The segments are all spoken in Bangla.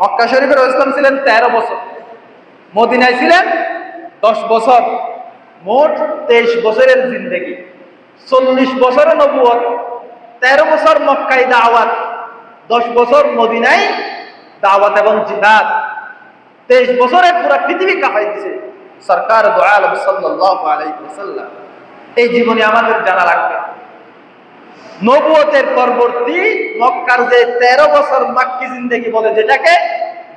মক্কা শরীফের ইসলাম ছিলেন তেরো বছর। মদিনায় ছিলেন দশ বছর। মোট তেইশ বছরের জিন্দগি। চল্লিশ বছরের নবুয়ত তেরো বছর মক্কায় দাওয়াত। দশ বছর মদিনায় দাওয়াত এবং জিহাদ। তেইশ বছরে পুরো পৃথিবী কাঁপাই দিছে। সরকার দয়াল আলাইহি এই জীবনে আমাদের জানা লাগবে। নবুয়তের পরবর্তী মক্কার যে তেরো বছর মাক্কি জিন্দেগি বলে যেটাকে,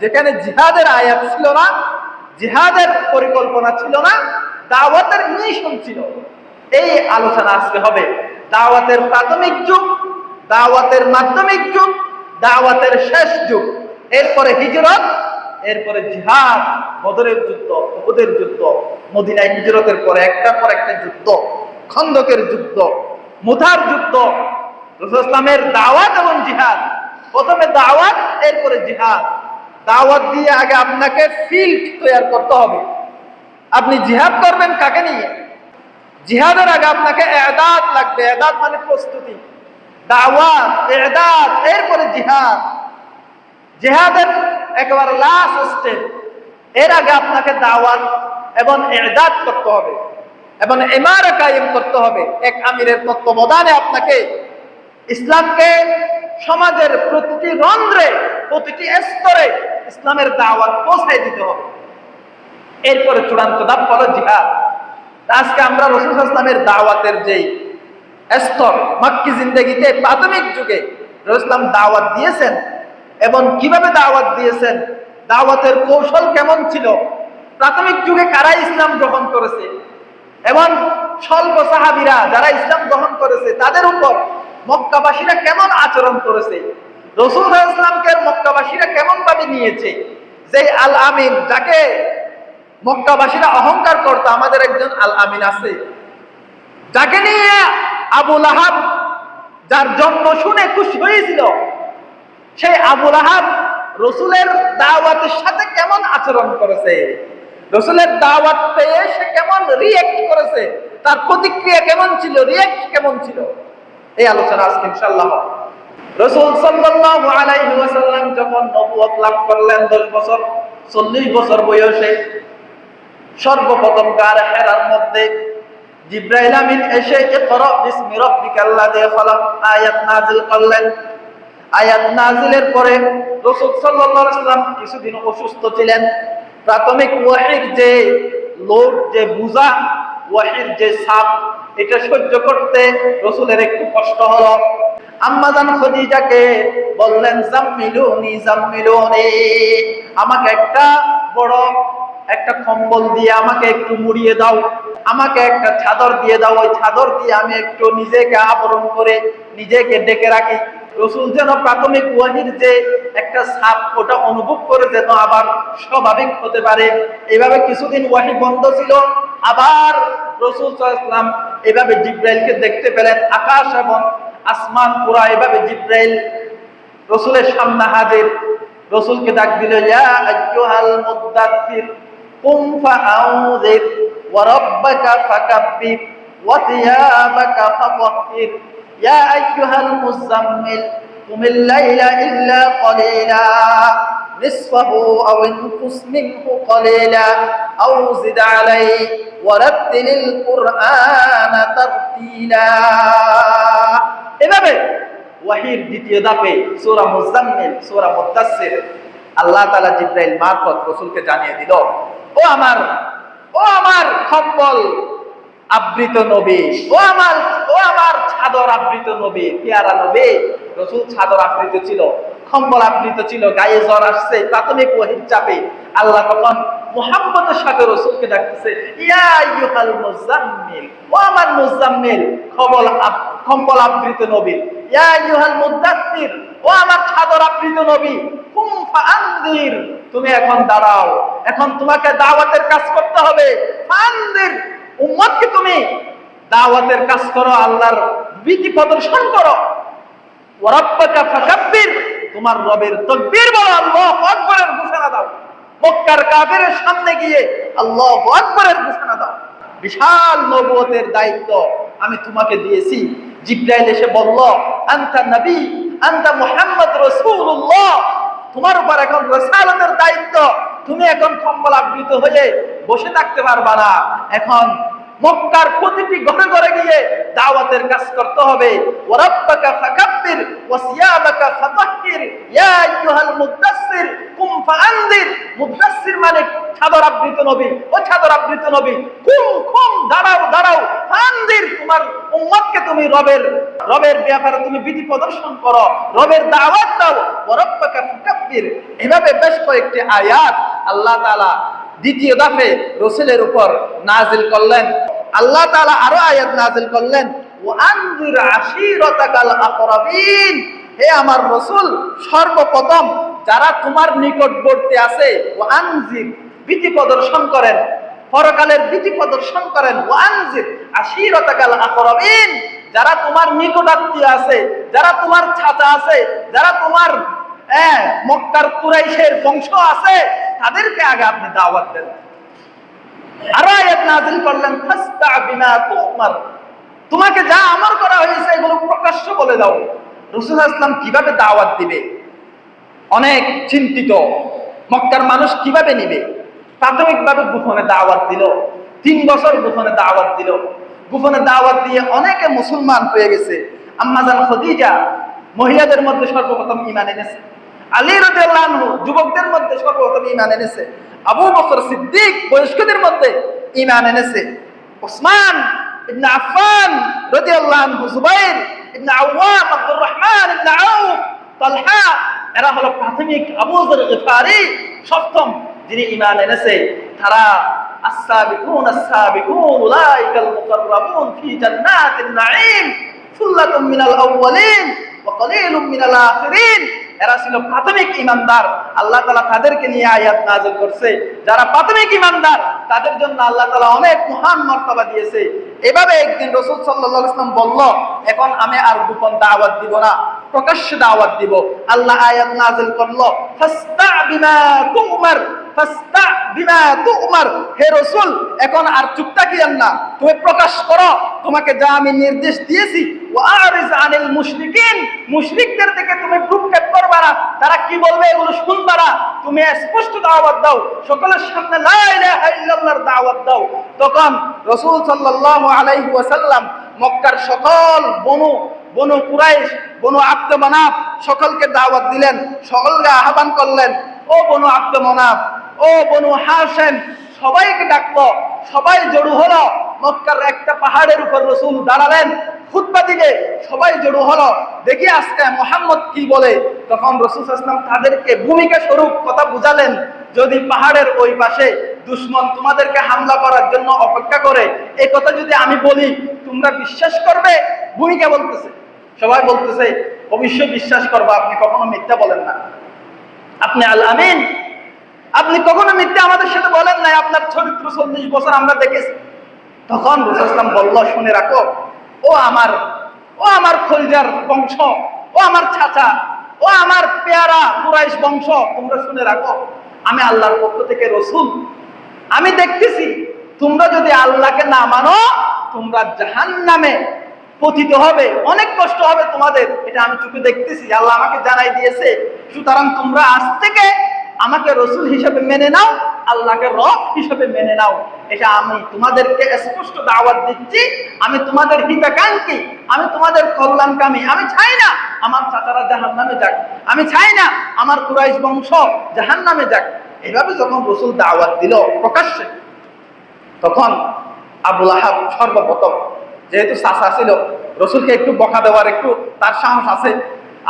যেখানে জিহাদের আয়াত ছিল না, জিহাদের পরিকল্পনা ছিল না, দাওয়াতের মিশন ছিল। এই আলোচনা আজকে হবে। দাওয়াতের প্রাথমিক যুগ, দাওয়াতের মাধ্যমিক যুগ, দাওয়াতের শেষ যুগ। এরপরে হিজরত, এরপরে জিহাদ, বদরের যুদ্ধ, উহুদের যুদ্ধ, মদিনায় হিজরতের পরে একটার পর একটা যুদ্ধ, খন্দকের যুদ্ধ মুথার যুদ্ধ রসুল ইসলামের দাওয়াত এবং জিহাদ। প্রথমে দাওয়াত, এরপরে জিহাদ। দাওয়াত দিয়ে আগে আপনাকে ফিল্ড তৈরি করতে হবে। আপনি জিহাদ করবেন কাকে নিয়ে? জিহাদের আগে আপনাকে এদাত লাগবে। এদাত মানে প্রস্তুতি। দাওয়াত, এদাত, এরপরে জিহাদ। জিহাদের একেবারে লাস্ট স্টেপ এর আগে আপনাকে দাওয়াত এবং এদাত করতে হবে। এবং এমারে কায়েম করতে হবে। এক আমিরের তত্ত্বাবধানে আপনাকে ইসলামকে সমাজের প্রতিটি রন্ধ্রে, প্রতিটি স্তরে ইসলামের দাওয়াত পৌঁছাই দিতে হবে। এরপরে চূড়ান্ত ধাপ হলো জিহাদ। আজকে আমরা রসুল ইসলামের দাওয়াতের যেই স্তর, মাক্কি জিন্দগিতে প্রাথমিক যুগে রসুল ইসলাম দাওয়াত দিয়েছেন এবং কীভাবে দাওয়াত দিয়েছেন, দাওয়াতের কৌশল কেমন ছিল, প্রাথমিক যুগে কারা ইসলাম গ্রহণ করেছে, এবং স্বল্প সাহাবিরা যারা ইসলাম গ্রহণ করেছে তাদের উপর মক্কাবাসীরা কেমন আচরণ করেছে? রসুল ইসলামকে মক্কাবাসীরা কেমন ভাবে নিয়েছে? যে আল আমিন যাকে মক্কাবাসীরা অহংকার করতো, আমাদের একজন আল আমিন আছে। যাকে নিয়ে আবুল আহাব যার জন্ম শুনে খুশি হয়েছিল, সেই আবুল আহাব রসুলের দাওয়াতের সাথে কেমন আচরণ করেছে? রসুলের দাওয়াত পেয়ে সে কেমন রিয়েক্ট করেছে? তার প্রতিক্রিয়া কেমন ছিল? রিয়েক্ট কেমন ছিল? এই আলোচনা আজকে ইনশাআল্লাহ হবে। রসুল সাল্লাল্লাহু আলাইহি ওয়াসাল্লাম যখন নবুয়ত লাভ করলেন 10 বছর 40 বছর বয়সে, সর্বপ্রথম গার হেরার মধ্যে জিব্রাইল আমিন এসে ইকরা বিসমি রাব্বিকাল্লাযী খালাক আয়াত নাযিল করলেন আয়াত নাযিলের পরে রাসূল সাল্লাল্লাহু আলাইহি ওয়াসাল্লাম কিছুদিন অসুস্থ ছিলেন প্রাথমিক ওয়াহির যে লোড, যে বুঝা, ওয়াহির যে সাপ এটা সহ্য করতে রসুলের একটু কষ্ট হলো। আম্মাজান খদিজাকে বললেন, জাম্মিলুনি জাম্মিলুনি, আমাকে একটা বড় একটা কম্বল দিয়ে আমাকে একটু মুড়িয়ে দাও। আমাকে একটা চাদর দিয়ে দাও। ওই চাদর দিয়ে আমি একটু নিজেকে আবরণ করে নিজেকে ডেকে রাখি। রসুল যেন প্রাথমিক ওয়াহির যে একটা সাপ ওটা অনুভব করে আবার স্বাভাবিক হতে পারে। এভাবে কিছুদিন ওয়াহি বন্ধ ছিল। আবার রসুল ইসলাম এভাবে জিব্রাইলকে দেখতে পেলেন। আকাশ এবং আসমান পুরা এভাবে জিব্রাইল রসুলের সামনে হাজির। রসুলকে ডাক দিল, ইয়া কুম ওয়া রাব্বাকা ওয়া থিয়াবাকা ইয়া আইয়ুহাল মুযাম্মিল قم الليل إلا قليلا نصفه أو انقص منه قليلا أو زد عليه ورتل القرآن ترتيلا এভাবে ওয়াহির দ্বিতীয় ধাপে সূরা মুজাম্মিল সূরা মুদাসসির আল্লাহ তাআলা জিব্রাইল মারফত রাসূলকে জানিয়ে দিল ও আমার ও আমার কম্বল আবৃত নবী। ও আমার ও আমার ছাদর আবৃত নবী, পেয়ারা নবী। রসুল ছাদর আবৃত ছিল, কম্বল আবৃত ছিল, গায়ে জ্বর আসছে, প্রাথমিক ওহির চাপে। আল্লাহ তখন মোহাম্মদের সাথে রসুলকে ডাকতেছে, ইয়া মুজাম্মিল ও আমার মুজাম্মিল কম্বল আব- কম্বল আবৃত নবী। ইয়া ইউহাল মুদাত্তির ও আমার ছাদর আবৃত নবী। কুম ফাআনদির, তুমি এখন দাঁড়াও, এখন তোমাকে দাওয়াতের কাজ করতে হবে। ফাআনদির উম্মতকে তুমি দাওয়াতের কাজ করো, আল্লাহর বিধি প্রদর্শন করো। ওয়ারাব্বাকা ফাকাব্বির, তোমার রবের তাকবীর বলো, আল্লাহু আকবারের ঘোষণা দাও। মক্কার কাফেরের সামনে গিয়ে আল্লাহু আকবারের ঘোষণা দাও। বিশাল নবুয়তের দায়িত্ব আমি তোমাকে দিয়েছি। জিব্রাইল এসে বলল, আনতা নবী, আনতা মুহাম্মদ রাসূলুল্লাহ। তোমার উপর এখন রসালতের দায়িত্ব। তুমি এখন কম্বল আবৃত হয়ে বসে থাকতে পারবা না। এখন মক্কার প্রতিটি ঘরে ঘরে গিয়ে দাওয়াতের কাজ করতে হবে। ফাকাব্বির ওয়া ইয়া আইয়ুহাল মুদাসসির, কুম ফাআনদির। মুদাসসির মানে চাদর আবৃত নবী। ও চাদর আবৃত নবী, কুম কুম, দাঁড়াও দাঁড়াও। ফাআনদির, তোমার উম্মতকে তুমি রবের রবের ব্যাপারে তুমি বিধি প্রদর্শন করো। রবের দাওয়াত দাও। ওয়ারাব্বাকা ফাকাব্বির। এভাবে বেশ কয়েকটি আয়াত আল্লাহ তাআলা দ্বিতীয় দাফে রসুলের উপর নাজিল করলেন। আল্লাহ তালা আরও আয়াত নাজিল করলেন হে আমার রসুল, সর্বপ্রথম যারা তোমার নিকটবর্তী আছে ও ওয়ানজির ভীতি প্রদর্শন করেন, পরকালের ভীতি প্রদর্শন করেন, ওয়ানজির আশিরাতাকাল আকরাবিন। যারা তোমার নিকটাত্মীয় আছে, যারা তোমার ছাতা আছে, যারা তোমার হ্যাঁ মক্কার কুরাইশের বংশ আছে, তাদেরকে আগে আপনি দাওয়াত দেন। আরও আয়াত নাযিল করলেন, ফাস্তা বিমা তুমার। তোমাকে যা আমর করা হয়েছে, এগুলো প্রকাশ্য বলে দাও। রসুল ইসলাম কীভাবে দাওয়াত দিবে? অনেক চিন্তিত। মক্কার মানুষ কীভাবে নিবে? প্রাথমিকভাবে গোপনে দাওয়াত দিল। তিন বছর গোপনে দাওয়াত দিল। গোপনে দাওয়াত দিয়ে অনেকে মুসলমান হয়ে গেছে। আম্মাজান খদিজা মহিলাদের মধ্যে সর্বপ্রথম ইমান এনেছে। আলী রাদিয়াল্লাহু আনহু যুবকদের মধ্যে সর্বপ্রথম ইমান এনেছে আবু বকর সিদ্দিক বয়স্কদের মধ্যে ইমান এনেছে ওসমান ইবনে আফফান রাদিয়াল্লাহু আনহু জুবাইর ইবনে আওয়াম আব্দুর রহমান ইবনে আউফ তালহা এরা হলো প্রাথমিক আবু যর গিফারি সপ্তম যিনি ইমান এনেছে তারা السابقون السابقون أولئك المقربون في جنات النعيم ثلة من الأولين وقليل من الآخرين এরা ছিল প্রাথমিক ইমানদার। আল্লাহ তালা তাদেরকে নিয়ে আয়াত নাজল করছে। যারা প্রাথমিক ইমানদার, তাদের জন্য আল্লাহ তালা অনেক মহান মর্তবা দিয়েছে। এভাবে একদিন রসুল সাল্লাহ ইসলাম বলল, এখন আমি আর গোপন দাওয়াত দিব না। প্রকাশ্যে দাওয়াত দিব। আল্লাহ আয়াত নাজল করল, ফাস্তা বিমা তুমার, ফাস্তা বিমা তুমার। হে রসুল, এখন আর চুপ থাকিয়েন না। তুমি প্রকাশ করো, তোমাকে যা আমি নির্দেশ দিয়েছি। ওয়ারিজ আনিল মুশরিকিন মুশরিকদের থেকে তুমি ভ্রুক্ষেপ করবা না। তারা কি বলবে এগুলো শুনবা না। তুমি স্পষ্ট দাওয়াত দাও। সকলের সামনে লা ইলাহা ইল্লাল্লাহর দাওয়াত দাও। তখন রাসূল সাল্লাল্লাহু আলাইহি ওয়াসাল্লাম মক্কার সকল বনু বনু কুরাইশ, বনু আব্দ মানাফ সকলকে দাওয়াত দিলেন, সকলকে আহ্বান করলেন, ও বনু আব্দ মানাফ, ও বনু হাসেন সবাইকে ডাকলো সবাই জড়ো হলো। মক্কার একটা পাহাড়ের উপর রসুল দাঁড়ালেন, খুতবা দিবে, সবাই জড়ো হলো। দেখি আজকে মোহাম্মদ কি বলে। তখন রসুল ইসলাম তাদেরকে ভূমিকা স্বরূপ কথা বুঝালেন, যদি পাহাড়ের ওই পাশে দুশ্মন তোমাদেরকে হামলা করার জন্য অপেক্ষা করে, এ কথা যদি আমি বলি, তোমরা বিশ্বাস করবে? ভূমিকা বলতেছে। সবাই বলতেছে, অবশ্যই বিশ্বাস করব, আপনি কখনো মিথ্যা বলেন না। আপনি আল আমিন। আপনি কখনো মিথ্যা আমাদের সাথে বলেন নাই, আপনার চরিত্র চল্লিশ বছর আমরা দেখেছি। তখন রসুলাম বলল, শুনে রাখো, ও আমার ও আমার খলজার বংশ, ও আমার চাচা, ও আমার পেয়ারা কুরাইশ বংশ, তোমরা শুনে রাখো, আমি আল্লাহর পক্ষ থেকে রসুল। আমি দেখতেছি, তোমরা যদি আল্লাহকে না মানো, তোমরা জাহান নামে পতিত হবে, অনেক কষ্ট হবে তোমাদের, এটা আমি চোখে দেখতেছি, আল্লাহ আমাকে জানাই দিয়েছে। সুতরাং তোমরা আজ থেকে আমাকে রসুল হিসেবে মেনে নাও, আল্লাহকে রব হিসেবে মেনে নাও। এটা আমি তোমাদেরকে স্পষ্ট দাওয়াত দিচ্ছি, আমি তোমাদের হিতাকাঙ্ক্ষী, আমি তোমাদের কল্যাণকামী, আমি চাই না আমার চাচারা জাহান নামে যাক, আমি চাই না আমার কুরাইশ বংশ জাহান নামে যাক। এভাবে যখন রসুল দাওয়াত দিল প্রকাশ্যে, তখন আবুল আহাব সর্বপ্রথম যেহেতু চাষা ছিল, রসুলকে একটু বকা দেওয়ার একটু তার সাহস আছে।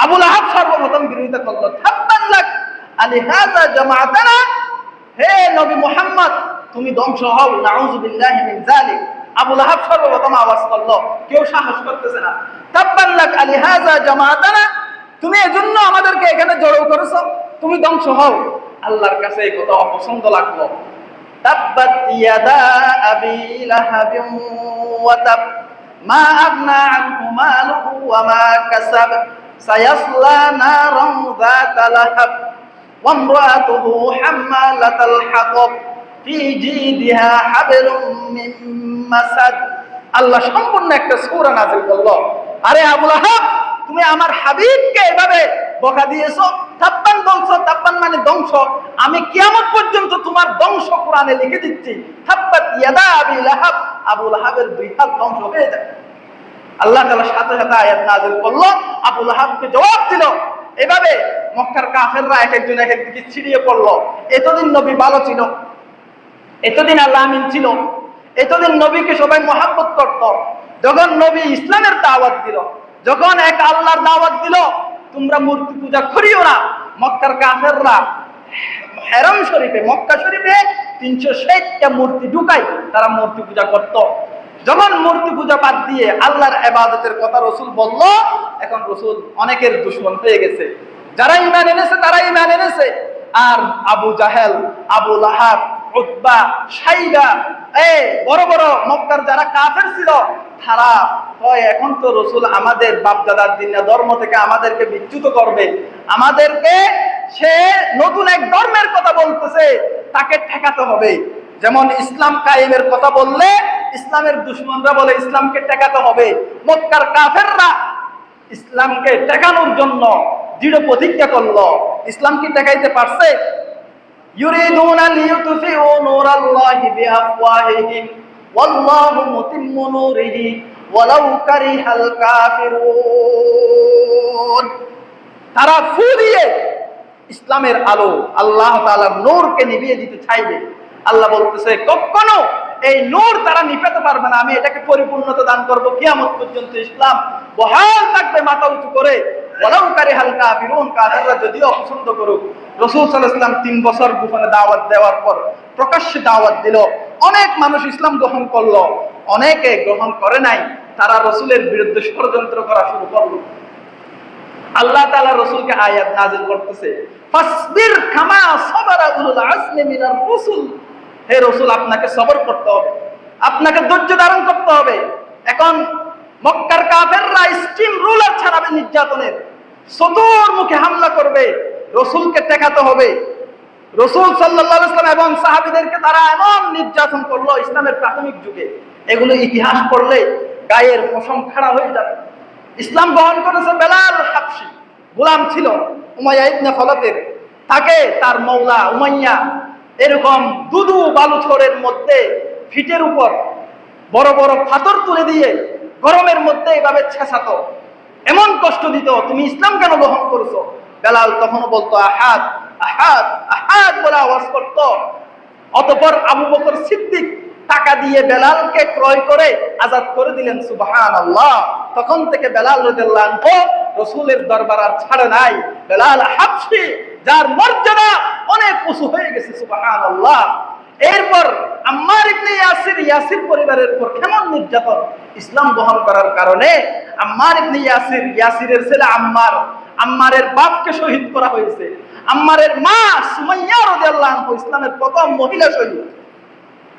আবুল আহাব সর্বপ্রথম বিরোধিতা করল হাজা জামাতানা, হে নবী মুহাম্মদ, তুমি ধ্বংস হও নাউজুবিল্লাহি মিন আবুল আহাব সর্বপ্রথম আওয়াজ করল, কেউ সাহস করতেছে না। তাব্বান লাক আলি হাজা জামাতানা, তুমি এজন্য আমাদেরকে এখানে জড়ো করেছ, তুমি ধ্বংস হও। আল্লাহর কাছে এই কথা অপছন্দ লাগল। তাব্বাত ইয়াদা আবি ওয়া মা আবনা আনহু মালুহু ওয়া মা কাসাব, সায়াসলা নারান যাতা লাহাব, ওয়া ইমরাতুহু হাম্মালাতাল হাতব, ফি জিদিহা হাবলুম মিন মাসাদ। আল্লাহ সম্পূর্ণ একটা সূরা নাযিল করল। আরে আবুল আহাব, তুমি আমার হাবিবকে এভাবে বকা দিয়েছ? তাব্বান বলছো তাব্বান মানে ধ্বংস। আমি কিয়ামত পর্যন্ত তোমার ধ্বংস কোরআনে লিখে দিচ্ছি। তাব্বাত ইয়াদা আবি লাহাব, আবু লাহাবের ধ্বংস হয়ে আল্লাহ তাআলা সাথে সাথে আয়াত নাযিল করল, আবু লাহাবকে জবাব দিল। এভাবে মক্কার কাফেররা এক একজন এক একদিকে ছিড়িয়ে পড়ল। এতদিন নবী ভালো ছিল। এতদিন আল্লাহ আমিন ছিল। এতদিন নবীকে সবাই মহাব্বত করত। যখন নবী ইসলামের দাওয়াত দিল, যখন এক আল্লাহর দাওয়াত দিল তোমরা মূর্তি পূজা করিও না। মক্কার কাফেররা হেরম শরীফে, মক্কা শরীফে তিনশো ষাটটা মূর্তি ঢুকাই তারা মূর্তি পূজা করত। যখন মূর্তি পূজা বাদ দিয়ে আল্লাহর এবাদতের কথা রসুল বলল, এখন রসুল অনেকের দুশ্মন হয়ে গেছে। যারা ইমান এনেছে, তারা ইমান এনেছে। আর আবু জাহেল, আবু লাহাব, উতবা, সাইবা এ বড় বড় মক্কার যারা কাফের ছিল খারাপ। হয়, এখন তো রসুল আমাদের বাপদাদার দিনে ধর্ম থেকে আমাদেরকে বিচ্যুত করবে। আমাদেরকে সে নতুন এক ধর্মের কথা বলতেছে, তাকে ঠেকাতে হবে। যেমন ইসলাম কায়েমের কথা বললে, ইসলামের দুশ্মনরা বলে ইসলামকে ঠেকাতে হবে। মক্কার কাফেররা ইসলামকে ঠেকানোর জন্য দৃঢ় প্রতিজ্ঞা করল। ইসলাম কি ঠেকাইতে পারছে? ইউরিদুনা লিইউতফিউ নূরাল্লাহি বিআফওয়াহিহিম। والله متم نوره ولو كره الكافرون তারা ফু দিয়ে ইসলামের আলো আল্লাহ তাআলার নূরকে নিভিয়ে দিতে চাইবে আল্লাহ বলতেছে কখনো এই নূর তারা নিপাতে পারবে না আমি এটাকে পরিপূর্ণতা দান করব কিয়ামত পর্যন্ত ইসলাম বহাল থাকবে মাথা উঁচু করে ওলাউ কারে হালকা বিরুন কাফেররা যদিও অপছন্দ করুক রসুল সাল্লাল্লাহু তিন বছর গোপনে দাওয়াত দেওয়ার পর প্রকাশ্যে দাওয়াত দিল অনেক মানুষ ইসলাম গ্রহণ করল, অনেকে গ্রহণ করে নাই, তারা রসুলের বিরুদ্ধে ষড়যন্ত্র করা শুরু করল। আল্লাহ তাআলা রসুলকে আয়াত নাজিল করতেছে, ফাসবির কামা সাবারা উলুল আজমি মিনার রসুল। হে রসুল, আপনাকে সবর করতে হবে, আপনাকে ধৈর্য ধারণ করতে হবে। এখন মক্কার কাফেররা স্টিম রুলার ছাড়াবে নির্যাতনের সদর মুখে হামলা করবে, রসুলকে টেকাতে হবে। রসুল সাল্লাহ ইসলাম এবং সাহাবিদেরকে তারা এমন নির্যাতন করল ইসলামের প্রাথমিক যুগে। এগুলো ইতিহাস পড়লে গায়ের পশম খাড়া হয়ে যাবে। ইসলাম গ্রহণ করেছে বেলাল হাবশি গোলাম ছিল উমাইয়া ইবনে খলতের তাকে তার মৌলা উমাইয়া এরকম দুদু বালুছড়ের মধ্যে ফিটের উপর বড় বড় ফাতর তুলে দিয়ে গরমের মধ্যে এভাবে ছেঁচাতো। এমন কষ্ট দিত, তুমি ইসলাম কেন গ্রহণ করছ? বেলাল তখনও বলতো, আহাদ আহাদ আহাদ বলে আওয়াজ করতো। অতপর আবু বকর সিদ্দিক টাকা দিয়ে বেলালকে ক্রয় করে আজাদ করে দিলেন তখন থেকে বেলাল দরবার আর ছাড়ে নাই। বেলাল যার মর্যাদা অনেক উঁচু হয়ে গেছে সুবহান এরপর আম্মার ইবনে ইয়াসির ইয়াসির পরিবারের উপর কেমন নির্যাতন ইসলাম গ্রহণ করার কারণে আম্মার ইবনে ইয়াসির, ইয়াসিরের ছেলে আম্মার, আম্মারের বাপকে শহীদ করা হয়েছে। আম্মারের মা সুমাইয়া রাদিয়াল্লাহু ইসলামের প্রথম মহিলা শহীদ।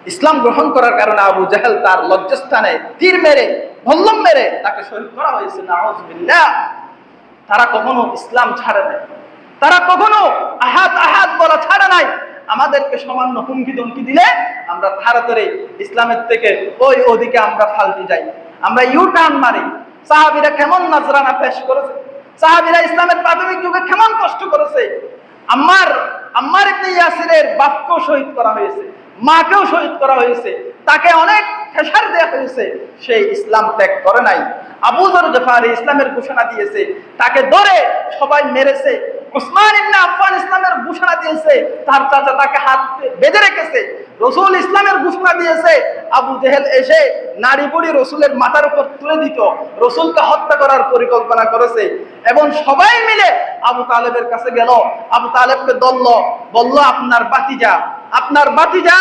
ইসলাম গ্রহণ করার কারণে আবু জাহেল তার লজ্জাস্থানে তীর মেরে, ভল্লম মেরে তাকে শহীদ করা হয়েছে। নাউজুবিল্লাহ। তারা কখনো ইসলাম ছাড়ে নাই। তারা কখনো আহাত আহাত বলা ছাড়ে নাই। আমাদেরকে সামান্য হুমকি দমকি দিলে আমরা তাড়াতাড়ি ইসলামের থেকে ওই ওদিকে আমরা ফালতি যাই। আমরা ইউ টার্ন মারি। সাহাবিরা কেমন নজরানা পেশ করেছে? সাহাবিরা ইসলামের প্রাথমিক যুগে কেমন কষ্ট করেছে? আম্মার আম্মার ইবনে ইয়াসিরের বাপকেও শহীদ করা হয়েছে, মাকেও শহীদ করা হয়েছে, তাকে অনেক ফেসার দেওয়া হয়েছে, সে ইসলাম ত্যাগ করে নাই। আবু জর জাফারি ইসলামের ঘোষণা দিয়েছে, তাকে ধরে সবাই মেরেছে। উসমান ইবনে আফফান ইসলামের ঘোষণা দিয়েছে, তার চাচা তাকে হাত বেঁধে রেখেছে। রসুল ইসলামের ঘোষণা দিয়েছে, আবু জেহেল এসে নারী বুড়ি রসুলের মাথার উপর তুলে দিত, রসুলকে হত্যা করার পরিকল্পনা করেছে। এবং সবাই মিলে আবু তালেবের কাছে গেল, আবু তালেবকে দলল বলল, আপনার বাতিজা আপনার বাতিজা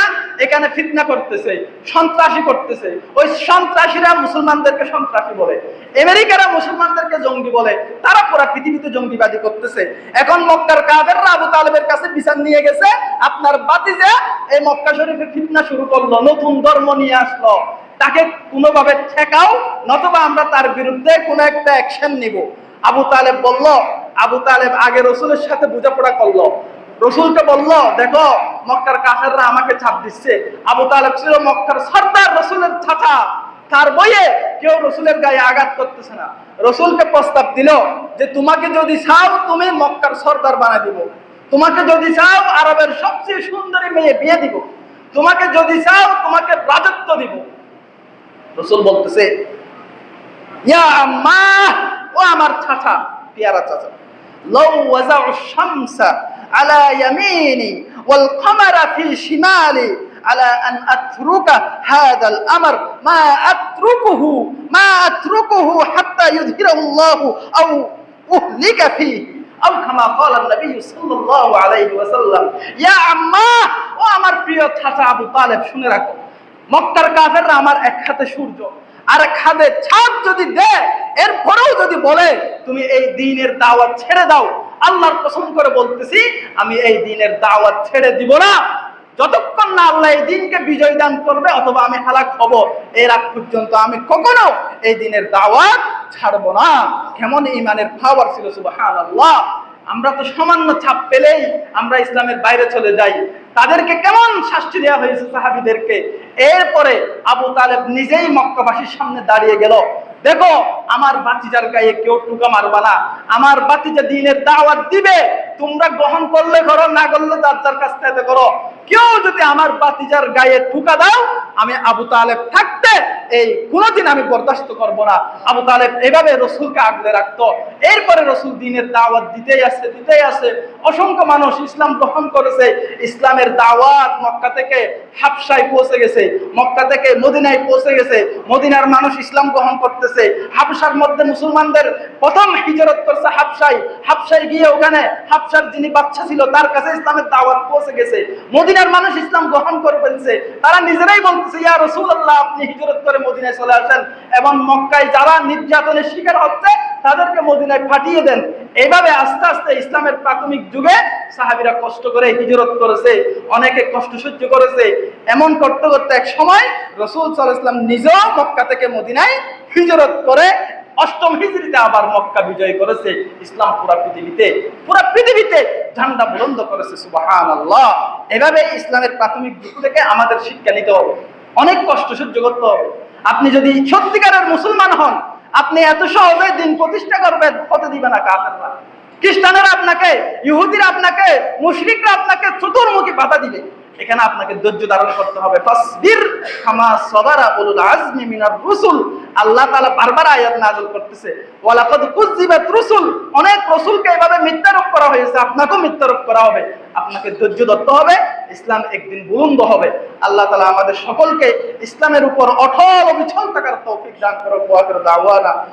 এখানে ফিতনা করতেছে, সন্ত্রাসী করতেছে। ওই সন্ত্রাসীরা মুসলমানদেরকে সন্ত্রাসী বলে। আমেরিকারা মুসলমানদেরকে জঙ্গি বলে। তারা পুরা পৃথিবীতে জঙ্গিবাদী করতেছে। এখন মক্কার কাফেররা আবু তালেবের কাছে বিচার নিয়ে গেছে। আপনার বাতিজা এই মক্কা শরীফে ফিতনা শুরু করল, নতুন ধর্ম নিয়ে আসলো। তাকে কোনোভাবে ঠেকাও, নতুবা আমরা তার বিরুদ্ধে কোনো একটা অ্যাকশন নিব। আবু তালেব বলল, আবু তালেব আগে রসুলের সাথে বোঝাপড়া করল। রসুলকে বলল, দেখো, মক্কার কাহাররা আমাকে ছাপ দিচ্ছে। আবু তালেব ছিল মক্কার সর্দার রসুলের ছাতা। তার বইয়ে কেউ রসুলের গায়ে আঘাত করতেছে না। রসুলকে প্রস্তাব দিল যে, তোমাকে যদি চাও, তুমি মক্কার সর্দার বানা দিব। তোমাকে যদি চাও, আরবের সবচেয়ে সুন্দরী মেয়ে বিয়ে দিব। তোমাকে যদি চাও, তোমাকে রাজত্ব দিব। রসুল বলতেছে, ইয়া আম্মা, ও আমার চাচা পেয়ারা চাচা লও শামসা على يميني والقمر في شمالي على أن أترك هذا الأمر ما أتركه ما أتركه حتى يظهره الله أو أهلك فيه أو كما قال النبي صلى الله عليه وسلم يا عمّا ও আমার প্রিয় চাচা আবু তালেব শুনে রাখো মক্কার কাফেররা আমার এক হাতে সূর্য আর এক হাতে ছাদ যদি দেয় এরপরেও যদি বলে তুমি এই দিনের দাওয়াত ছেড়ে দাও আল্লাহর কসম করে বলতেছি, আমি এই দিনের দাওয়াত ছেড়ে দিব না। যতক্ষণ না আল্লাহ এই দিনকে বিজয় দান করবে অথবা আমি হালাক হব এর আগ পর্যন্ত আমি কখনো এই দিনের দাওয়াত ছাড়বো না। কেমন ইমানের পাওয়ার ছিল সুবহান আল্লাহ আমরা তো সামান্য ছাপ পেলেই আমরা ইসলামের বাইরে চলে যাই। তাদেরকে কেমন শাস্তি দেওয়া হয়েছে সাহাবিদেরকে? এরপরে আবু তালেব নিজেই মক্কাবাসীর সামনে দাঁড়িয়ে গেল। দেখো, আমার বাতিজার গায়ে কেউ টুকা মারবা না। আমার বাতিজা দিনের দাওয়াত দিবে, তোমরা গ্রহণ করলে করো, না করলে তার যার কাছ থেকে করো। কেউ যদি আমার বাতিজার গায়ে টুকা দাও, আমি আবু তালেব থাকতে এই কোনোদিন আমি বরদাস্ত করব না। আবু তালেব এভাবে রসুলকে আগলে রাখতো। এরপরে রসুল দিনের দাওয়াত দিতেই আছে দিতেই আছে অসংখ্য মানুষ ইসলাম গ্রহণ করেছে। ইসলামের দাওয়াত মক্কা থেকে হাফসায় পৌঁছে গেছে। মক্কা থেকে মদিনায় পৌঁছে গেছে। মদিনার মানুষ ইসলাম গ্রহণ করতেছে। হাফসার মধ্যে মুসলমানদের প্রথম হিজরত করছে হাফসাই হাফসাই গিয়ে ওখানে হাফসার যিনি বাচ্চা ছিল, তার কাছে ইসলামের দাওয়াত পৌঁছে গেছে। মদিনার মানুষ ইসলাম গ্রহণ করে ফেলছে। তারা নিজেরাই বলতেছে, ইয়া রসুল্লাহ আপনি হিজরত করে মদিনায় চলে আসেন এবং মক্কায় যারা নির্যাতনের শিকার হচ্ছে, তাদেরকে মদিনায় পাঠিয়ে দেন। এইভাবে আস্তে আস্তে ইসলামের প্রাথমিক যুগে সাহাবিরা কষ্ট করে হিজরত করেছে, অনেকে কষ্ট সহ্য করেছে। এমন করতে করতে এক সময় রসুল সাল্লাহ ইসলাম নিজেও মক্কা থেকে মদিনায় হিজরত করে অষ্টম হিজরিতে আবার মক্কা বিজয় করেছে, ইসলাম পুরা পৃথিবীতে পুরা পৃথিবীতে ঝান্ডা বুলন্দ করেছে সুবাহান আল্লাহ এভাবে ইসলামের প্রাথমিক দিক থেকে আমাদের শিক্ষা নিতে হবে। অনেক কষ্ট সহ্য করতে হবে। আপনি যদি সত্যিকারের মুসলমান হন, আপনি এত সহজে দিন প্রতিষ্ঠা করবেন, হতে দিবে না কাফেররা। খ্রিস্টানেরা আপনাকে, ইহুদিরা আপনাকে, মুশরিকরা আপনাকে চতুর্মুখী বাধা দিবে। এখানে আপনাকে ধৈর্য ধারণ করতে হবে। ফাসবির কামা সাবারা উলুল আজমি মিনার রুসুল। আল্লাহ তাআলা বারবার আয়াত নাযিল করতেছে। রুসুল। অনেক রাসূলকে এভাবে মিথ্যারোপ করা হয়েছে। আপনাকেও মিথ্যারোপ করা হবে। আপনাকে ধৈর্য ধরতে হবে। ইসলাম একদিন বুলন্দ হবে। আল্লাহ তাআলা আমাদের সকলকে ইসলামের উপর অটল অবিচল থাকার তৌফিক দান ওয়া দাওয়ানা